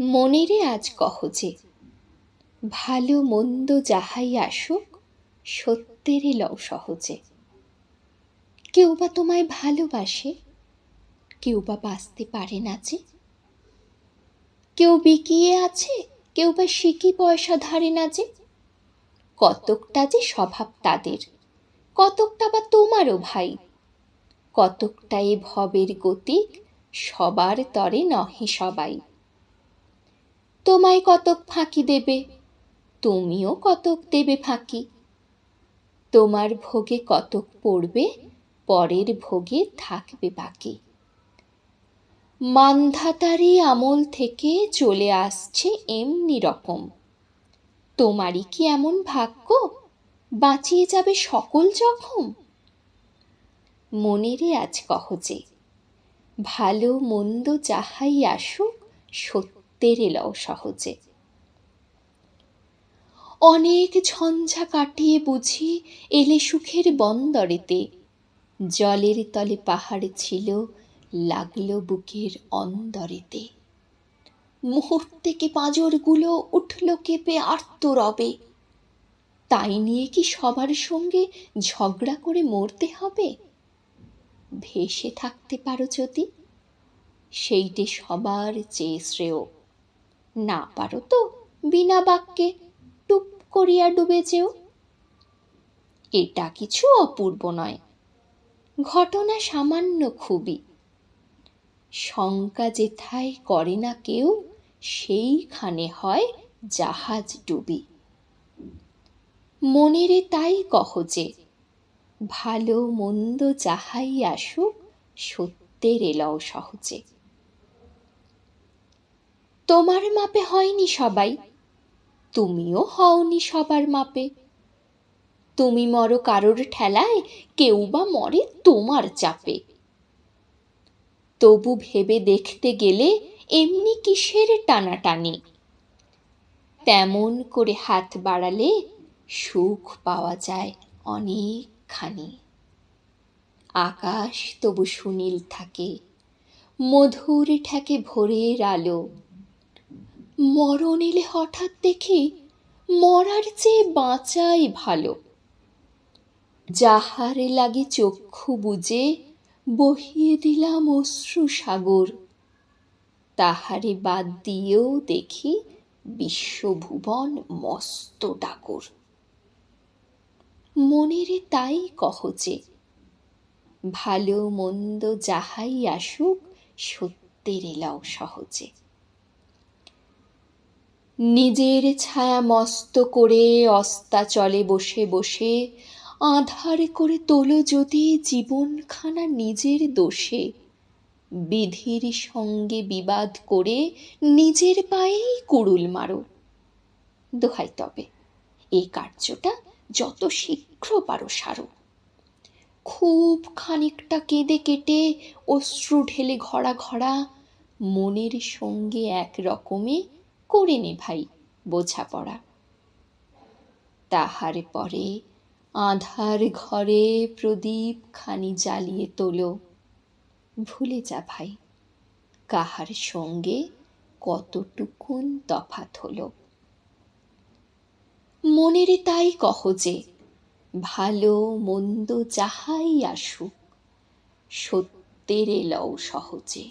মনেরে আজ কহ যে, ভালো মন্দ যাহাই আসুক, সত্যেরে লও সহজে। কেউ বা তোমায় ভালোবাসে, কেউ বা বাঁচতে পারে না যে। কেউ বিকিয়ে আছে, কেউ বা সিকি পয়সা ধারে না যে। কতকটা যে স্বভাব তাদের, কতকটা বা তোমারও ভাই। কতকটা এ ভবের গতিক, সবার তরে নহে সবাই। তোমায় কতক ফাঁকি দেবে, তুমিও কতক দেবে ফাঁকি। তোমার ভোগে কতক পড়বে, পরের ভোগে থাকবে বাকি। মান্ধাতারি আমল থেকে চলে আসছে এমনি রকম। তোমারই কি এমন ভাগ্য? বাঁচিয়ে যাবে সকল জখম? মনেরে আজ কহ যে, ভালো মন্দ যাহাই আসুক সত্যের এলও সহজে। অনেক ঝঞ্ঝা কাটিয়ে বুঝি এলে সুখের বন্দরেতে। জলের তলে পাহাড় ছিল, লাগল বুকের অন্দরেতে। মুহূর্তে পাঁজরগুলো উঠল কেঁপে আর্ত রবে তাই নিয়ে কি সবার সঙ্গে ঝগড়া করে মরতে হবে? ভেসে থাকতে পারো যদি। সেইটে সবার চেয়ে শ্রেয়। না পারো তো, বিনা বাক্যে টুপ করিয়া ডুবে যেও। এটা কিছু অপূর্ব নয়, ঘটনা সামান্য খুবই। শঙ্কা যেথায় করে না কেউ, সেইখানে হয় জাহাজ ডুবি। মনেরে তাই কহ যে, ভালো মন্দ যাহাই আসুক, সত্যের এলাও সহজে। তোমার মাপে হয়নি সবাই। তুমিও হওনি সবার মাপে। তুমি মরো কারোর ঠেলায়, কেউ বা মরে তোমার চাপে। তবু ভেবে দেখতে গেলে এমনি কিসের টানাটানি? তেমন করে হাত বাড়ালে সুখ পাওয়া যায় অনেকখানি। আকাশ তবু সুনীল থাকে, মধুর ঠেকে ভোরের আলো। মরণ এলে হঠাৎ দেখি মরার চেয়ে বাঁচাই ভালো। যাহারে লাগে চক্ষু বুঝে বহিয়ে দিলাম অশ্রু সাগর। তাহারে বাদ দিয়েও দেখি বিশ্বভুবন মস্ত ডাকর মনেরে তাই কহ যে, ভালো মন্দ যাহাই আসুক সত্যের এলাও সহজে। নিজের ছায়া মস্ত করে অস্তাচলে বসে বসে, আধার করে তোলো যদি জীবনখানা নিজের দোষে। বিধির সঙ্গে বিবাদ করে নিজের পায়েই কুড়ুল মারো। দোহাই তবে, এই কার্যটা যত শীঘ্র পারো সারো। খুব খানিকটা কেঁদে কেটে অশ্রু ঢেলে ঘড়া ঘড়া মনের সঙ্গে এক রকমে করে নে ভাই বোঝাপড়া। তাহার পরে আধার ঘরে প্রদীপ খানি জ্বালিয়ে তোলো। ভুলে যা ভাই, কাহার সঙ্গে কতটুকুন তফাত হলো। মনেরে তাই কহ যে, ভালো মন্দ যাহাই আসুক, সত্যের এলও সহজে।